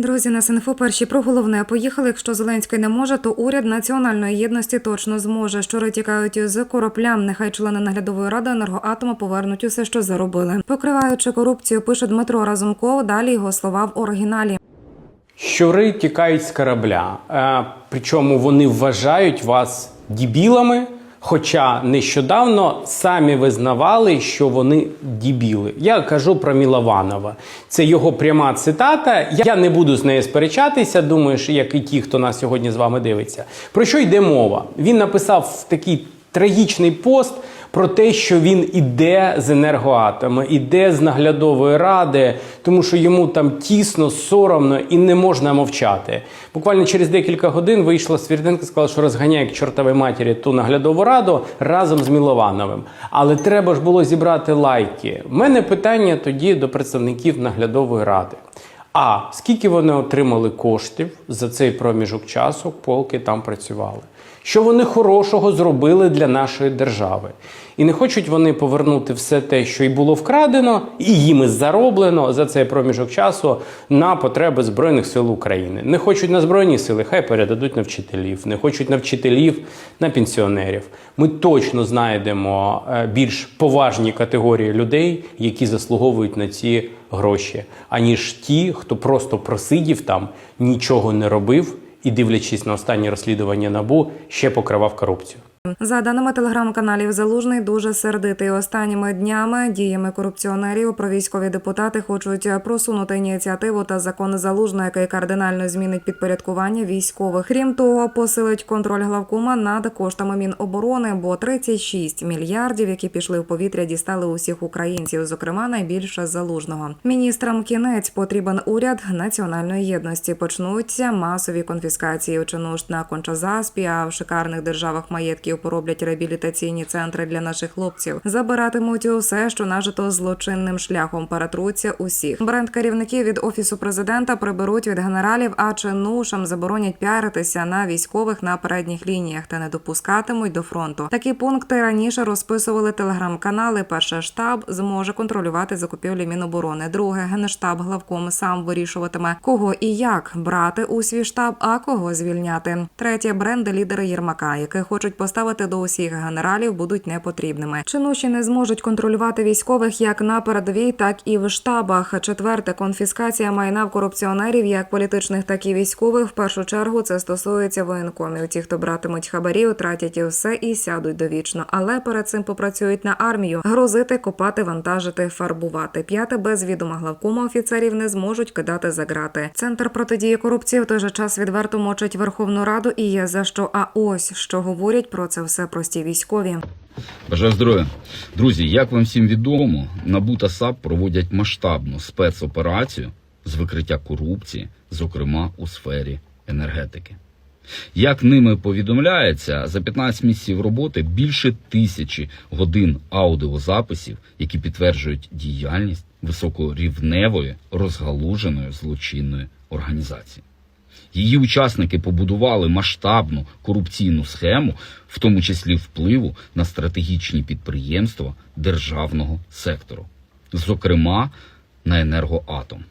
Друзі, на СНФО перші про головне поїхали. Якщо Зеленський не може, то уряд національної єдності точно зможе. Щури тікають з кораблям. Нехай члени наглядової ради енергоатому повернуть усе, що заробили. Покриваючи корупцію, пише Дмитро Разумков. Далі його слова в оригіналі. Щури тікають з корабля. Е, причому вони вважають вас дібілами. Хоча нещодавно самі визнавали, що вони дібіли. Я кажу про Мілованова. Це його пряма цитата. Я не буду з нею сперечатися. Думаю, як і ті, хто нас сьогодні з вами дивиться. Про що йде мова? Він написав такий трагічний пост про те, що він іде з енергоатоми, іде з наглядової ради, тому що йому там тісно, соромно і не можна мовчати. Буквально через декілька годин вийшла Свірденко і сказала, що розганяє к чортовій матері ту наглядову раду разом з Міловановим. Але треба ж було зібрати лайки. У мене питання тоді до представників наглядової ради. А скільки вони отримали коштів за цей проміжок часу, поки там працювали? Що вони хорошого зробили для нашої держави? І не хочуть вони повернути все те, що й було вкрадено, і їм зароблено за цей проміжок часу на потреби Збройних сил України. Не хочуть на Збройні сили, хай передадуть на вчителів, не хочуть на вчителів, на пенсіонерів. Ми точно знайдемо е, більш поважні категорії людей, які заслуговують на ці гроші, аніж ті, хто просто просидів там, нічого не робив і, дивлячись на останні розслідування набу, ще покривав корупцію. За даними телеграм-каналів, залужний дуже сердитий. Останніми днями діями корупціонерів провійськові депутати хочуть просунути ініціативу та закон залужного, який кардинально змінить підпорядкування військових. Крім того, посилить контроль главкома над коштами Міноборони, бо 36 мільярдів, які пішли в повітря, дістали усіх українців, зокрема найбільше залужного. Міністрам кінець потрібен уряд національної єдності. Почнуться масові конфіскації чи нужд на кончазаспі, а в шикарних державах маєтків пороблять реабілітаційні центри для наших хлопців. Забиратимуть усе, що нажито злочинним шляхом. Перетруться усіх. Бренд керівників від офісу президента приберуть від генералів, а чинушам заборонять піаритися на військових на передніх лініях та не допускатимуть до фронту. Такі пункти раніше розписували телеграм-канали. Перший штаб зможе контролювати закупівлі Міноборони. Друге генштаб главком сам вирішуватиме, кого і як брати у свій штаб, а кого звільняти. Третє бренди лідери Єрмака, які хочуть поставити до усіх генералів, будуть непотрібними. Чинуші не зможуть контролювати військових як на передовій, так і в штабах. Четверте конфіскація майна в корупціонерів, як політичних, так і військових. В першу чергу це стосується воєнкомів. Ті, хто братимуть хабарів, тратять і все і сядуть довічно. Але перед цим попрацюють на армію, грозити, копати, вантажити, фарбувати. П'яте без відома главкома офіцерів не зможуть кидати за грати. Центр протидії корупції в той же час відверто мочить Верховну Раду і є за що. А ось що говорять про це все прості військові. Бажаю здоров'я. Друзі, як вам всім відомо, НАБУ та САП проводять масштабну спецоперацію з викриття корупції, зокрема у сфері енергетики. Як ними повідомляється, за 15 місяців роботи більше тисячі годин аудіозаписів, які підтверджують діяльність високорівневої розгалуженої злочинної організації. Її учасники побудували масштабну корупційну схему, в тому числі впливу на стратегічні підприємства державного сектору, зокрема на енергоатом.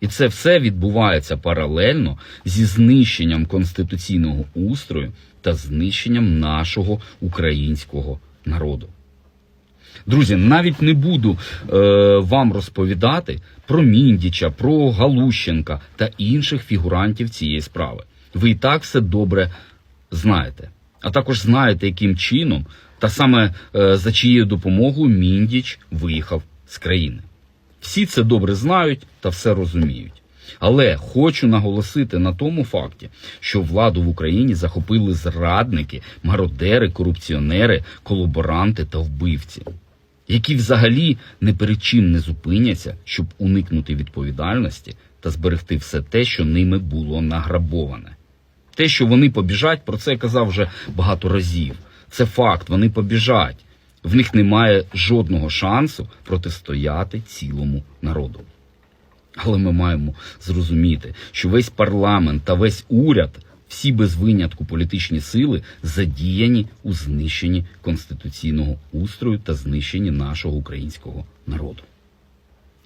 І це все відбувається паралельно зі знищенням конституційного устрою та знищенням нашого українського народу. Друзі, навіть не буду е, вам розповідати про Міндіча, про Галущенка та інших фігурантів цієї справи. Ви і так все добре знаєте. А також знаєте, яким чином та саме е, за чиєю допомогою Міндіч виїхав з країни. Всі це добре знають та все розуміють. Але хочу наголосити на тому факті, що владу в Україні захопили зрадники, мародери, корупціонери, колаборанти та вбивці, які взагалі не перед чим не зупиняться, щоб уникнути відповідальності та зберегти все те, що ними було награбоване. Те, що вони побіжать, про це я казав вже багато разів. Це факт, вони побіжать. В них немає жодного шансу протистояти цілому народу. Але ми маємо зрозуміти, що весь парламент та весь уряд, всі без винятку політичні сили задіяні у знищенні конституційного устрою та знищенні нашого українського народу.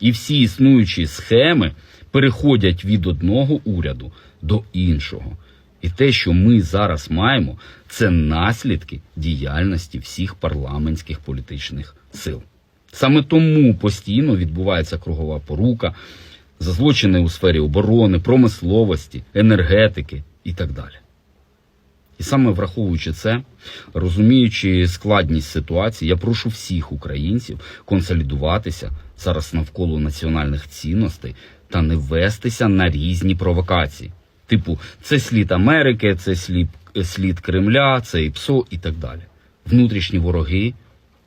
І всі існуючі схеми переходять від одного уряду до іншого. І те, що ми зараз маємо, це наслідки діяльності всіх парламентських політичних сил. Саме тому постійно відбувається кругова порука за злочини у сфері оборони, промисловості, енергетики і так далі. І саме враховуючи це, розуміючи складність ситуації, я прошу всіх українців консолідуватися зараз навколо національних цінностей та не вестися на різні провокації. Типу, це слід Америки, це слід, слід Кремля, це ІПСО і так далі. Внутрішні вороги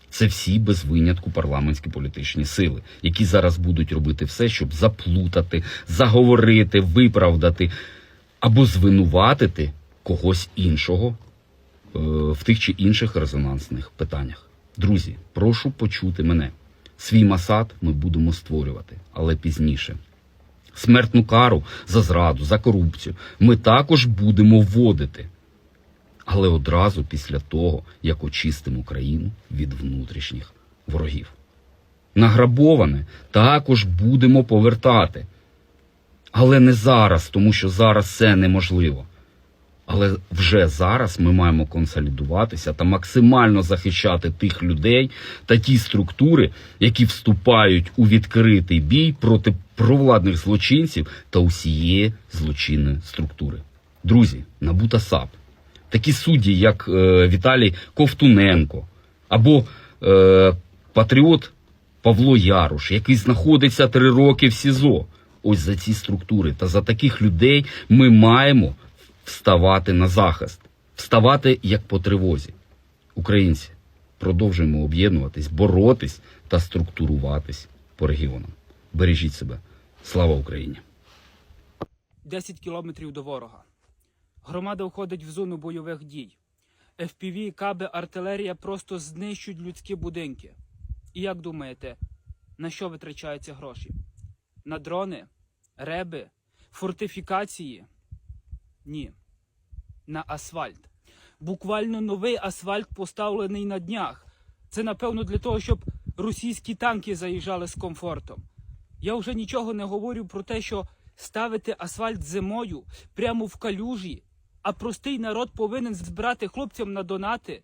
це всі без винятку парламентські політичні сили, які зараз будуть робити все, щоб заплутати, заговорити, виправдати або звинуватити когось іншого е, в тих чи інших резонансних питаннях. Друзі, прошу почути мене. Свій масад ми будемо створювати, але пізніше. Смертну кару за зраду, за корупцію ми також будемо вводити. Але одразу після того, як очистимо країну від внутрішніх ворогів. Награбоване також будемо повертати. Але не зараз, тому що зараз це неможливо. Але вже зараз ми маємо консолідуватися та максимально захищати тих людей та ті структури, які вступають у відкритий бій проти провладних злочинців та усієї злочинної структури. Друзі, набута САП. Такі судді, як е, Віталій Ковтуненко або е, патріот Павло Яруш, який знаходиться три роки в СІЗО. Ось за ці структури та за таких людей ми маємо вставати на захист, вставати як по тривозі. Українці, продовжуємо об'єднуватись, боротись та структуруватись по регіонам. Бережіть себе. Слава Україні! 10 кілометрів до ворога. Громада входить в зону бойових дій. FPV, каби, артилерія просто знищують людські будинки. І як думаєте, на що витрачаються гроші? На дрони, реби, фортифікації? Ні. На асфальт. Буквально новий асфальт поставлений на днях. Це напевно для того, щоб російські танки заїжджали з комфортом. Я вже нічого не говорю про те, що ставити асфальт зимою прямо в калюжі, а простий народ повинен збирати хлопцям на донати,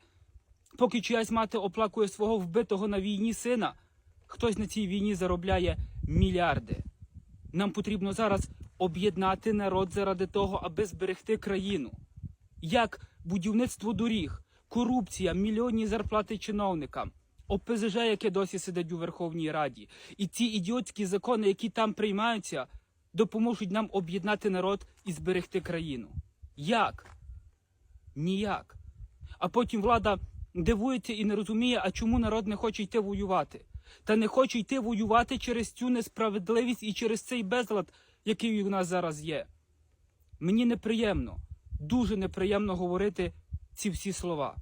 поки чиясь мати оплакує свого вбитого на війні сина. Хтось на цій війні заробляє мільярди. Нам потрібно зараз об'єднати народ заради того, аби зберегти країну. Як будівництво доріг, корупція, мільйонні зарплати чиновникам, ОПЗЖ, яке досі сидить у Верховній Раді, і ці ідіотські закони, які там приймаються, допоможуть нам об'єднати народ і зберегти країну. Як? Ніяк. А потім влада дивується і не розуміє, а чому народ не хоче йти воювати. Та не хоче йти воювати через цю несправедливість і через цей безлад, який у нас зараз є. Мені неприємно, дуже неприємно говорити ці всі слова.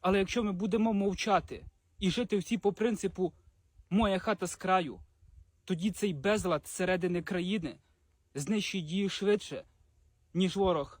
Але якщо ми будемо мовчати і жити всі по принципу моя хата з краю, тоді цей безлад зсередини країни знищить її швидше, ніж ворог